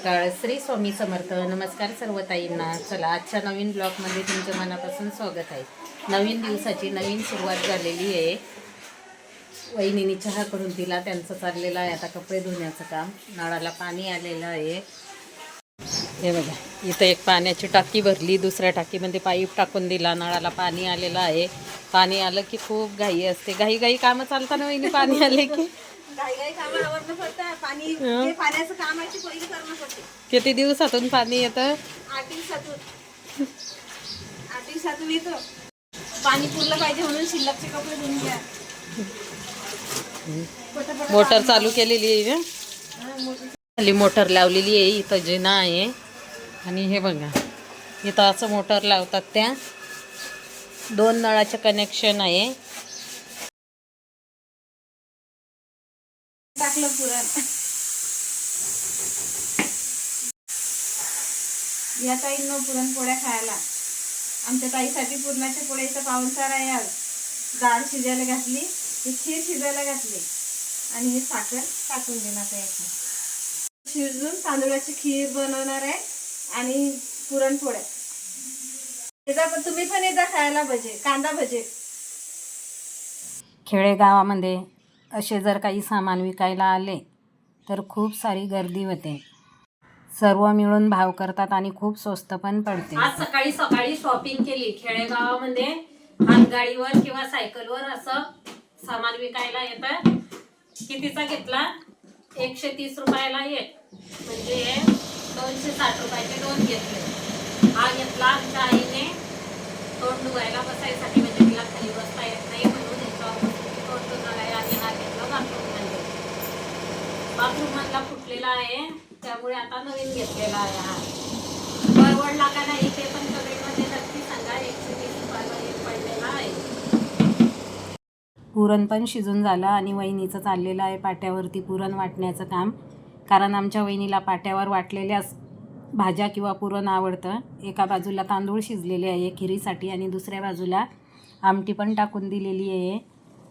सकाळ श्री स्वामी समर्थ. नमस्कार सर्व ताईंना चला आजच्या नवीन ब्लॉगमध्ये तुमच्या मनापासून स्वागत आहे. नवीन दिवसाची नवीन सुरुवात झालेली आहे. वहिनीने चहा करून दिला त्यांचं चाललेलं आहे आता कपडे धुण्याचं काम. नळाला पाणी आलेलं आहे. हे बघा इथं एक पाण्याची टाकी भरली दुसऱ्या टाकीमध्ये पाईप टाकून दिला नळाला पाणी आलेलं आहे. पाणी आलं की खूप घाई असते. घाई घाई कामं चालताना वहिनी पाणी आले की किती दिवसातून पाणी येतं? आठ दिवसातून. आठ दिवसातून येतं. पाणी पुरलं पाहिजे म्हणून शिल्लकचे कपडे धुवून घ्या. पटापट मोटर चालू केलेली आहे हं. खाली मोटर लावलेली आहे इथं जिना आहे. आणि हे बघा इथं असं मोटर लावतात त्या. दोन नळाचं कनेक्शन आहे टाकलं पुरण या ताईंनो पुरणपोळ्या खायला. आमच्या ताईसाठी पुरणाच्या पोळ्याचा पाहुणचार आहे आज. डाळ शिजायला घातली ही खीर शिजायला घातली आणि हे साखर टाकून देणार त्याच्यात शिजून तांदूळाची खीर बनवणार आहे आणि पुरणपोळ्या. एकदा पण तुम्ही पण एकदा खायला भजे कांदा भजे. खेडेगावामध्ये असे जर काही सामान विकायला आले तर खूप सारी गर्दी होते. सर्व मिळून भाव करतात आणि खूप स्वस्त पण पडते. आज सकाळी सकाळी शॉपिंग केली. खेडेगावामध्ये हातगाडीवर किंवा सायकलवर असं सामान विकायला येतं. कितीचा घेतला? एकशे तीस रुपयाला एक. म्हणजे दोनशे साठ रुपयाचे दोन घेतले. हा घेतला आमच्या आईने. तोंड धुवायला बसायसाठी म्हणजे तिला खाली बसता येत नाही म्हणून याच्यावर बसून तोंड धुणार आहे आणि हा घेतला बाथरूममध्ये बाथरूममधला फुटलेला आहे. त्यामुळे आता नवीन घेतलेला आहे हा. परवडला का नाही ते पण कमेंटमध्ये नक्की सांगा. एकशे रुपयाला पडलेला आहे. पुरण पण शिजून झालं आणि वहिनीचं चाललेलं आहे पाट्यावरती पुरण वाटण्याचं काम. कारण आमच्या वहिनीला पाट्यावर वाटलेल्या भाज्या किंवा पुरण आवडतं. एका बाजूला तांदूळ शिजलेले आहे खिरीसाठी आणि दुसऱ्या बाजूला आमटी पण टाकून दिलेली आहे.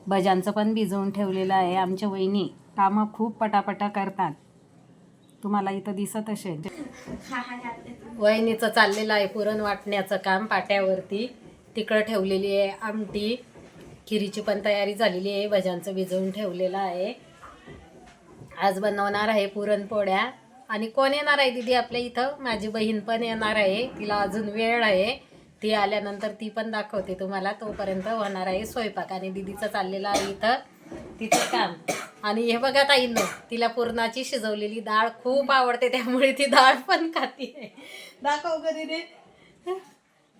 भज्यांचं पण भिजवून ठेवलेलं आहे आमच्या वहिनी. कामं खूप पटापटा करतात. तुम्हाला इथं दिसत असेल. वहिनीचं चाललेलं आहे पुरण वाटण्याचं काम पाट्यावरती. तिकडं ठेवलेली आहे आमटी. खिरीची पण तयारी झालेली आहे. भज्यांचं भिजवून ठेवलेलं आहे. आज बनवणार आहे पुरणपोळ्या आणि कोण येणार आहे दिदी आपल्या इथं? माझी बहीण पण येणार आहे. तिला अजून वेळ आहे. ती आल्यानंतर ती पण दाखवते तुम्हाला. तोपर्यंत होणार आहे स्वयंपाक. आणि दिदीचं चाललेलं आहे इथं. तिचं काम. आणि हे बघा ताईंनो तिला पुरणाची शिजवलेली डाळ खूप आवडते त्यामुळे ती डाळ पण खाते दाखव कधी दिदी.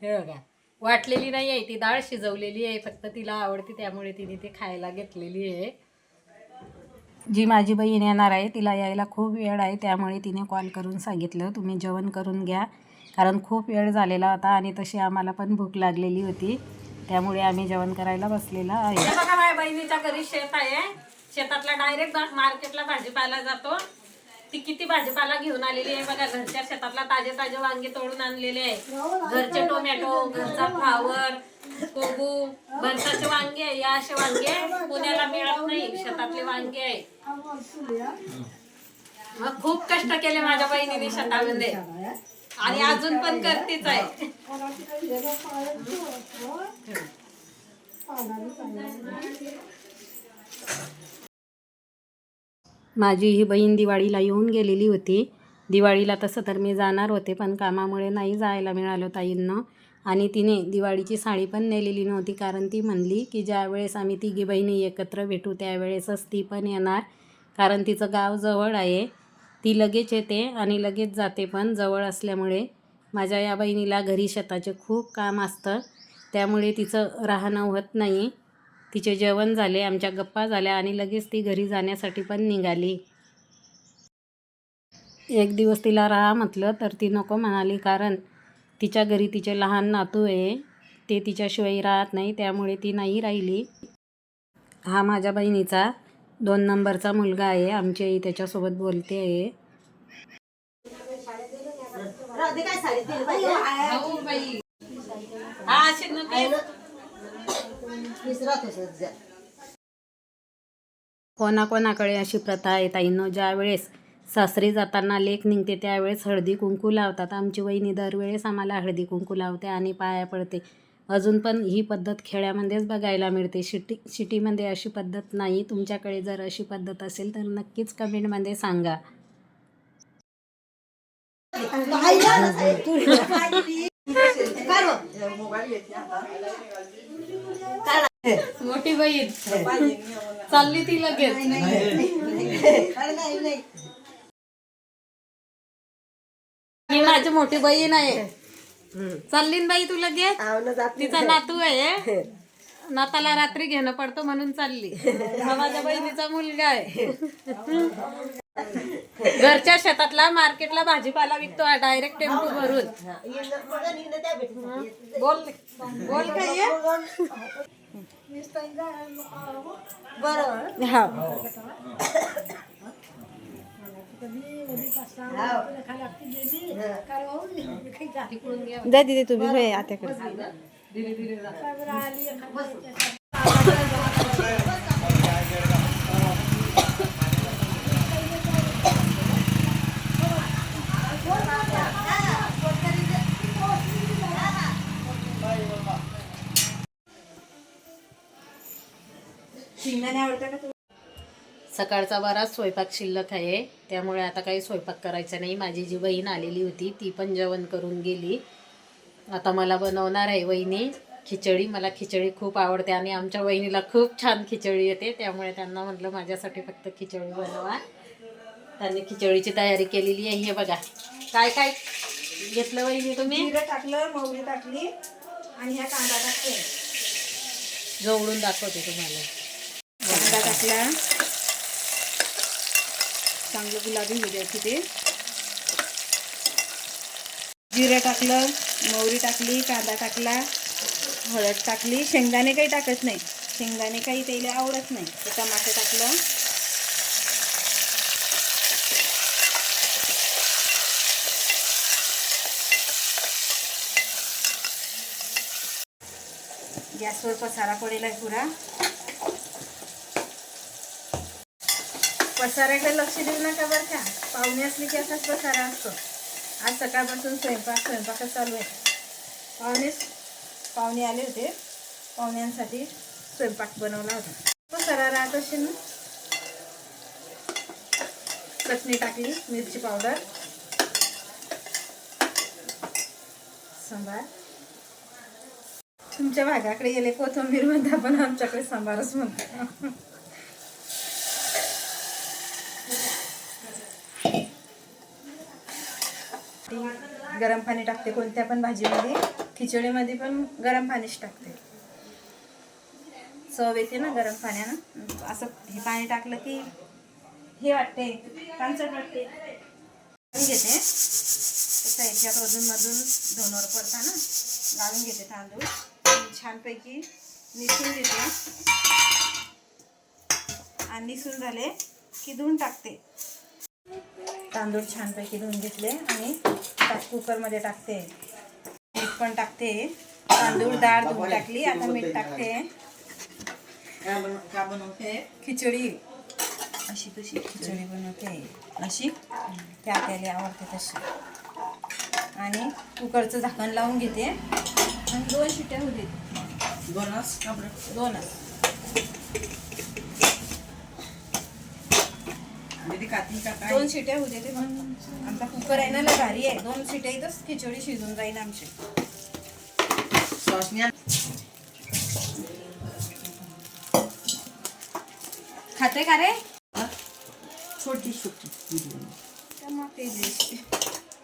हे बघा वाटलेली नाही आहे ती डाळ शिजवलेली आहे फक्त तिला आवडते त्यामुळे तिने ती खायला घेतलेली आहे. जी माझी बहीण येणार आहे तिला यायला खूप वेळ आहे त्यामुळे तिने कॉल करून सांगितलं तुम्ही जेवण करून घ्या. कारण खूप वेळ झालेला होता आणि तशी आम्हाला पण भूक लागलेली होती. त्यामुळे आम्ही जेवण करायला बसलेला आहे. बघा माझ्या बहिणीच्या घरी शेत आहे. शेतातला डायरेक्ट मार्केटला भाजीपाला जातो. ती किती भाजीपाला घेऊन आलेली आहे बघा. घरच्या शेतातला ताजे ताजे वांगे तोडून आणलेले आहे. घरचे टोमॅटो घरचा फ्लावर कोबू भरताचे वांगे या असे वांगे पुण्याला मिळत नाही. शेतातले वांगे आहे. मग खूप कष्ट केले माझ्या बहिणीने शेतामध्ये. आणि अजून पण करतेच आहे. माझी ही बहीण दिवाळीला येऊन गेलेली होती. दिवाळीला तसं तर मी जाणार होते पण कामामुळे नाही जायला मिळालं ताईंना. आणि तिने दिवाळीची साडी पण नेलेली नव्हती कारण ती म्हणली की ज्यावेळेस आम्ही तिघी बहिणी एकत्र भेटू त्यावेळेसच ती पण येणार कारण तिचं गाव जवळ आहे. ती लगेच येते आणि लगेच जाते पण जवळ असल्यामुळे माझ्या या बहिणीला घरी शेताचे खूप काम असतं. त्यामुळे तिचं राहणं होत नाही. तिचे जेवण झाले आमच्या गप्पा झाल्या आणि लगेच ती घरी जाण्यासाठी पण निघाली. एक दिवस तिला राहा म्हटलं तर ती नको म्हणाली कारण तिच्या घरी तिचे लहान नातू आहे. ते तिच्याशिवाय राहत नाही त्यामुळे ती नाही राहिली. हा माझ्या बहिणीचा दोन नंबरचा मुलगा आहे. आमची आई त्याच्यासोबत बोलते आहे. कोणाकोणाकडे अशी प्रथा आहे ताईंनो? ज्या वेळेस सासरी जाताना लेक निघते त्यावेळेस हळदी कुंकू लावतात. आमची वहिनी दरवेळेस आम्हाला हळदी कुंकू लावते आणि पाया पडते. अजून पण ही पद्धत खेड्यामध्येच बघायला मिळते. शिटी सिटीमध्ये अशी पद्धत नाही. तुमच्याकडे जर अशी पद्धत असेल तर नक्कीच कमेंटमध्ये सांगा. मोठी बहीण. चालली ती लगेच. ही माझी मोठी बहीण आहे. चालली ना बाई तू लगेच? तिचा नातू आहे. नाताला रात्री घेणं पडतं म्हणून चालली. हा माझ्या बहिणीचा मुलगा आहे. घरच्या शेतातला मार्केटला भाजीपाला विकतो डायरेक्ट टेम्पो भरून. बोल. बोल काय हा. जा दिदी तुम्ही होय आत्याकडे. सकाळचा बराच स्वयंपाक शिल्लक आहे. त्यामुळे आता काही स्वयंपाक करायचा नाही. माझी जी बहीण आलेली होती ती पण जेवण करून गेली. आता मला बनवणार आहे वहिनी खिचडी. मला खिचडी खूप आवडते आणि आमच्या वहिनीला खूप छान खिचडी येते. त्यामुळे त्यांना म्हटलं माझ्यासाठी फक्त खिचडी बनवा. त्यांनी खिचडीची तयारी केलेली आहे. हे बघा. काय काय घेतलं वहिनी तुम्ही? टाकलं मोहरी टाकली आणि ह्या कांदा टाकते. जवळून दाखवते तुम्हाला. कांदा टाकला. चांगलं गुलाबी होऊ द्यायचं ते जिरं टाकलं मोहरी टाकली कांदा टाकला हळद टाकली. शेंगदाणे काही टाकत नाही. शेंगदाणे काही त्याला आवडत नाही. ते टमाटर टाकलं. गॅसवर पसारा पडेल आहे पुरा. पसाऱ्याकडे लक्ष देऊ नका बरं का. पाहुणे असले की असाच पसारा असतो. आज सकाळपासून स्वयंपाक स्वयंपाकच चालू आहे. पाहुणेच पाहुणे आले होते. पाहुण्यांसाठी स्वयंपाक बनवला होता. पसारा राहत असेल ना? चटणी टाकली मिरची पावडर सांबार. तुमच्या भागाकडे गेले कोथिंबीर म्हणता पण आमच्याकडे सांबारच म्हणतात. गरम पाणी टाकते कोणत्या पण भाजीमध्ये. खिचडीमध्ये पण गरम पाणीच टाकते. चव येते ना गरम पाण्यानं. असं हे पाणी टाकलं की हे वाटते कांचट वाटते. मी घेते. तसं याच्यात अजून मधून दोनवर पडता ना. घालून घेते तांदूळ. छानपैकी निसून घेते. आणि निसून झाले की धुवून टाकते. तांदूळ छानपैकी धुवून घेतले आणि कुकरमध्ये टाकते. मीठ पण टाकते. तांदूळ डाळ धुवून टाकली. आता मीठ टाकते. खिचडी. अशी कशी खिचडी बनवते. अशी. त्या त्याला आवडते तशी. आणि कुकरचं झाकण लावून घेते. आणि दोन शिट्ट्या होऊ देते दोनच दोन शिट्या होऊ देते आमचा कुकर आहे ना लय भारी आहे. दोन शिट्या इथंच खिचडी शिजून जाईल आमची. खाते का रे? छोटी छोटी.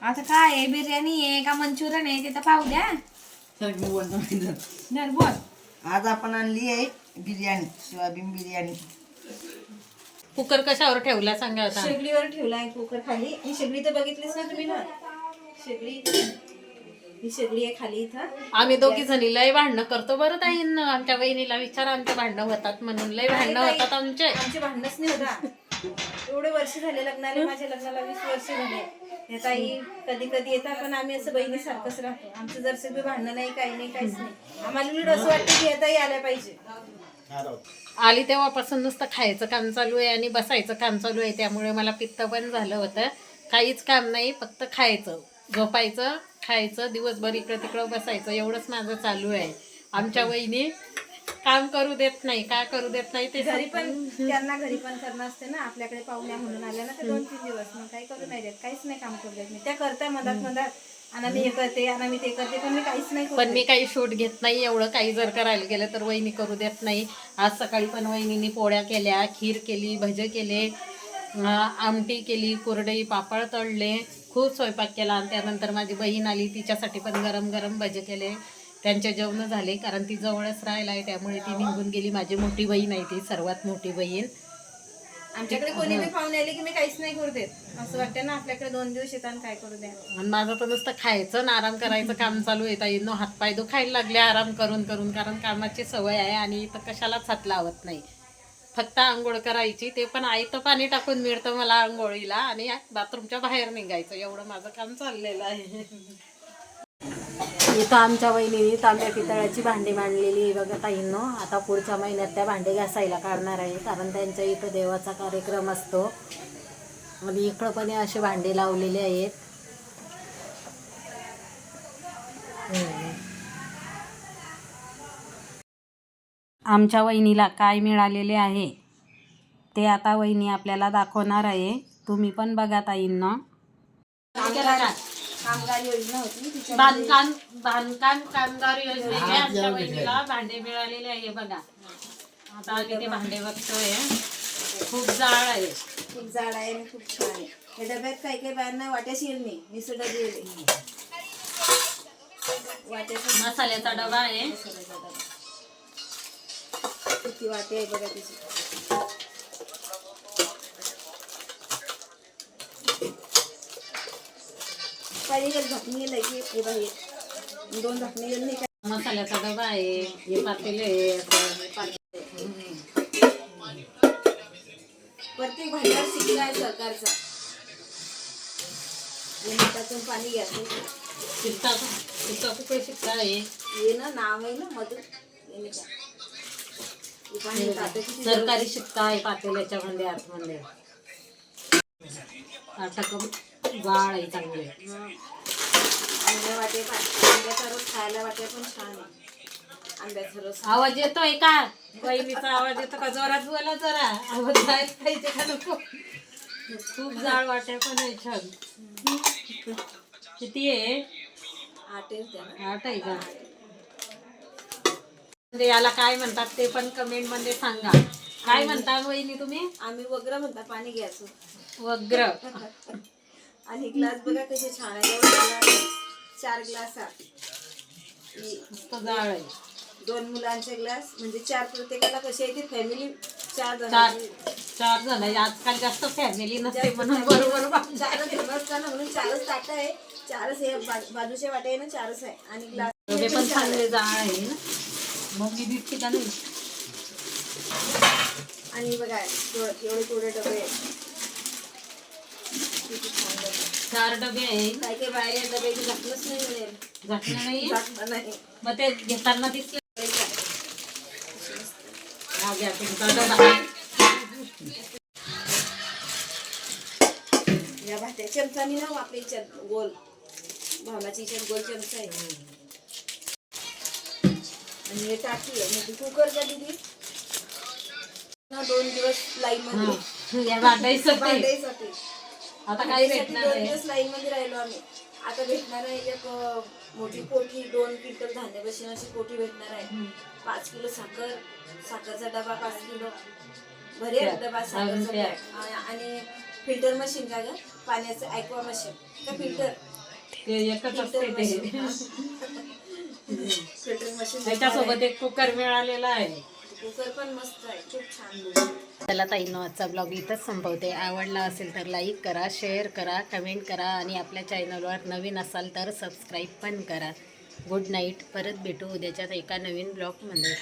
आता काय आहे? बिर्याणी आहे का मंचुरियन आहे? ते तर पाहू द्या. सर मी बोलतो बोल. आज आपण आणली आहे बिर्याणी सोयाबीन बिर्याणी. कुकर कशावर ठेवला सांगा आता. शेगडीवर ठेवला आहे कुकर खाली. ही शेगडी तर बघितलीस ना तुम्ही ना? शेगडी. ही शेगडी आहे खाली इथं. आम्ही दोघी जणी लय भांडणं करतो बरं ताईंना. आमच्या बहिणीला विचार आमचे भांडणं होतात म्हणून. लय भांडणं होतात आमचे. आमचे भांडणच नाही होता एवढे वर्ष झाले लग्नाला माझ्या लग्नाला वीस वर्ष झाले. हे ताई कधी कधी येतात पण आम्ही असं बहिणीसारखंच राहतो. आमचं जरसं बी भांडणं नाही काही नाही काहीच नाही. आम्हाला उलट असं वाटतं की हे ताई आल्या पाहिजे. आली तेव्हापासून नुसतं खायचं काम चालू आहे आणि बसायचं काम चालू आहे त्यामुळे मला पित्त पण झालं होतं. काहीच काम नाही फक्त खायचं. झोपायचं खायचं दिवसभर इकडं तिकडं बसायचं एवढंच माझं चालू आहे. आमच्या वहिनी काम करू देत नाही का करू देत नाही ते घरी पण त्यांना घरी पण करणं असते ना आपल्याकडे पाहुण्या म्हणून आल्या ना ते दोन तीन दिवस. मग काही करू नाही देत काहीच नाही काम करू देत. मी त्या करताय मधात मधात आणि मी हे करते आणि मी ते करते पण मी काहीच नाही पण मी काही शूट घेत नाही एवढं काही जर करायला गेलं तर वहिनी करू देत नाही. आज सकाळी पण वहिनीने पोळ्या केल्या खीर केली भजे केले आमटी केली कुरडई पापड तळले खूप स्वयंपाक केला. आणि त्यानंतर माझी बहीण आली तिच्यासाठी पण गरम गरम भजे केले. त्यांचे जेवण झाले कारण ती जवळच राहिला आहे त्यामुळे ती निघून गेली. माझी मोठी बहीण आहे ती सर्वात मोठी बहीण. आमच्याकडे कोणी बी पाहुणे आले की मी काहीच नाही करू देत. असं वाटतं ना आपल्याकडे दोन दिवस येतात आणि काय करू द्या आणि माझं तर नुसतं खायचं आणि आराम करायचं काम चालू आहे ताईंनो हातपाय दुखायला लागले आराम करून करून कारण कामाची सवय आहे आणि इथं कशालाच हात लावत नाही. फक्त आंघोळ करायची ते पण आईतं पाणी टाकून मिळतं मला आंघोळीला आणि बाथरूमच्या बाहेर निघायचं. एवढं माझं काम चाललेलं आहे. इथं आमच्या वहिनीने तांब्या पितळाची भांडी मांडलेली आहे बघा ताईंनो. आता पुढच्या महिन्यात त्या भांडे घासायला काढणार आहे कारण त्यांच्या इथं देवाचा कार्यक्रम असतो. आणि इकडं पण असे भांडे लावलेले आहेत. आमच्या वहिनीला काय मिळालेले आहे ते आता वहिनी आपल्याला दाखवणार आहे. तुम्ही पण बघा ताईंना. कामगार योजना होती तिच्या बांधकाम बांधकाम कामगार योजनेचे आमच्या वहिनीला भांडे मिळालेले आहे बघा. आता आम्ही ते भांडे बघतोय. खूप जाळ आहे. खूप जाड आहे आणि खूप छान आहे. हे डब्यात काही काही बायांना वाट्याशी येईल नाही. मी सुद्धा गेले वाट्याचा मसाल्याचा डबा आहे. किती वाटे आहे बघा तिची. झाकणी की हे बाहेर दोन झाकणी नाही मसाल्याचा डबा आहे हे पातेले आहे असं हे. प्रत्येक भांड्यावर शिकला आहे सरकारचा. पाणी घ्यायचं. कुठे आहे. ये ना नाव आहे ना मधुर? हे पाणी सरकारी शिक्का आहे पातेल्याच्या मध्ये आतमध्ये अटक गाळ आहे चांगले. आंब्या वाटे आंब्याचा रस खायला वाटे पण छान आहे. आंब्याचा रस आवाज येतोय का? बहिणीचा आवाज येतो का? जोरात बोला जरा. आवाज जायला पाहिजे का नको? खूप जाळ वाट्या पण आहे छान. किती आहे? त्याला आठ आहे का? म्हणजे याला काय म्हणतात ते पण कमेंटमध्ये सांगा. काय म्हणता वहिनी तुम्ही? आम्ही वगैरे म्हणता पाणी घ्यायचं वग्र. आणि ग्लास बघा कसे छान आहे. चार ग्लास आहे. दोन मुलांचे ग्लास म्हणजे चार प्रत्येकाला कसे येते फॅमिली चार चार जण चार जण आहे. आजकाल जास्त फॅमिली नसते म्हणून बरोबर चारच म्हणून चारच ताट आहे. चारच हे बा- बाजूचे वाटे आहे ना चारच आहे. आणि ग्लास पण चांगले जाळ आहे ना. मग मी आणि बघा एवढे थोडे डबे. किती छान डबे. चार डबे आहे. काही काही बाहेर डब्याची झाकलंच नाही मिळेल. घातलं नाही मग ते घेताना दिसले. हा घ्या तुमचा डबा या भात्या चमचा मी ना वापरे चम गोल. भावनाची याच्यात गोल चमचा आहे. आणि हे टाकी आहे. म्हणजे कुकर का दिली. ना दोन दिवस लाईन मध्ये. या भांडायचं ते भांडायसाठी आता काही भेटणार दोन दिवस लाईन मध्ये राहिलो आम्ही. आता भेटणार आहे एक अं, मोठी कोठी दोन क्विंटल धान्य बसून अशी कोठी भेटणार आहे. पाच किलो साखर साखरचा डबा पाच किलो. भरेल डबा साखरचा. आ- आणि फिल्टर मशीन का ग? पाण्याचं ॲक्वा मशीन का फिल्टर? ते एकच असते फिल्टर ते. मशीन. Filter machine. त्याच्यासोबत एक कुकर मिळालेला आहे. कुकर पण मस्त आहे. खूप छान चला ताईनं आजचा ब्लॉग इथंच संपवते. आवडला असेल तर लाईक करा शेअर करा कमेंट करा आणि आपल्या चॅनलवर नवीन असाल तर सबस्क्राईब पण करा. गुड नाईट परत भेटू उद्याच्यात एका नवीन ब्लॉगमध्ये